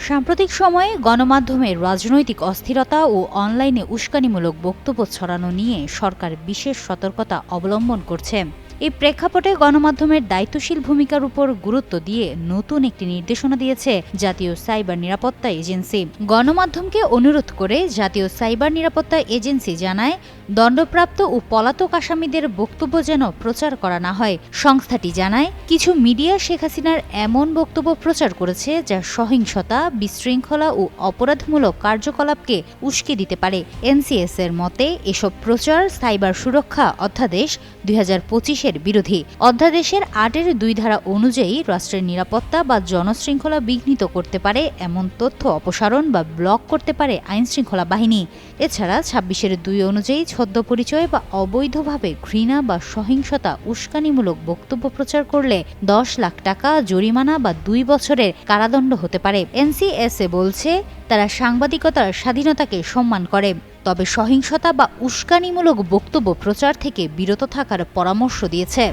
সাম্প্রতিক সময়ে গণমাধ্যমের রাজনৈতিক অস্থিরতা ও অনলাইনে উস্কানিমূলক বক্তব্য ছড়ানো নিয়ে সরকার বিশেষ সতর্কতা অবলম্বন করছে। এই প্রেক্ষাপটে গণমাধ্যমের দায়িত্বশীল ভূমিকার উপর গুরুত্ব দিয়ে নতুন একটি নির্দেশনা দিয়েছে জাতীয় সাইবার নিরাপত্তা এজেন্সি। গণমাধ্যমকে অনুরোধ করে জাতীয় সাইবার নিরাপত্তা এজেন্সি জানায়, দণ্ডপ্রাপ্ত ও পলাতক আসামিদের বক্তব্য যেন প্রচার করা না হয়। সংস্থাটি জানায়, কিছু মিডিয়া শেখ হাসিনার এমন বক্তব্য প্রচার করেছে যা সহিংসতা, বিশৃঙ্খলা ও অপরাধমূলক কার্যকলাপকে উস্কে দিতে পারে। এনসিএস এর মতে, এসব প্রচার সাইবার সুরক্ষা অধ্যাদেশ দুই হাজার পঁচিশের বিরোধী। অধ্যাদেশের আটের দুই ধারা অনুযায়ী রাষ্ট্রের নিরাপত্তা বা জনশৃঙ্খলা বিঘ্নিত করতে পারে, এমন তথ্য অপসারণ বা ব্লক করতে পারে আইনশৃঙ্খলা বাহিনী। এছাড়া ছাব্বিশের দুই অনুযায়ী ছদ্ম পরিচয় বা অবৈধভাবে ঘৃণা বা সহিংসতা উস্কানিমূলক বক্তব্য প্রচার করলে দশ লাখ টাকা জরিমানা বা দুই বছরের কারাদণ্ড হতে পারে। এনসিএসএ বলছে তারা সাংবাদিকতার স্বাধীনতাকে সম্মান করে। তবে সহিংসতা বা উস্কানিমূলক বক্তব্য প্রচার থেকে বিরত থাকার পরামর্শ দিয়েছে।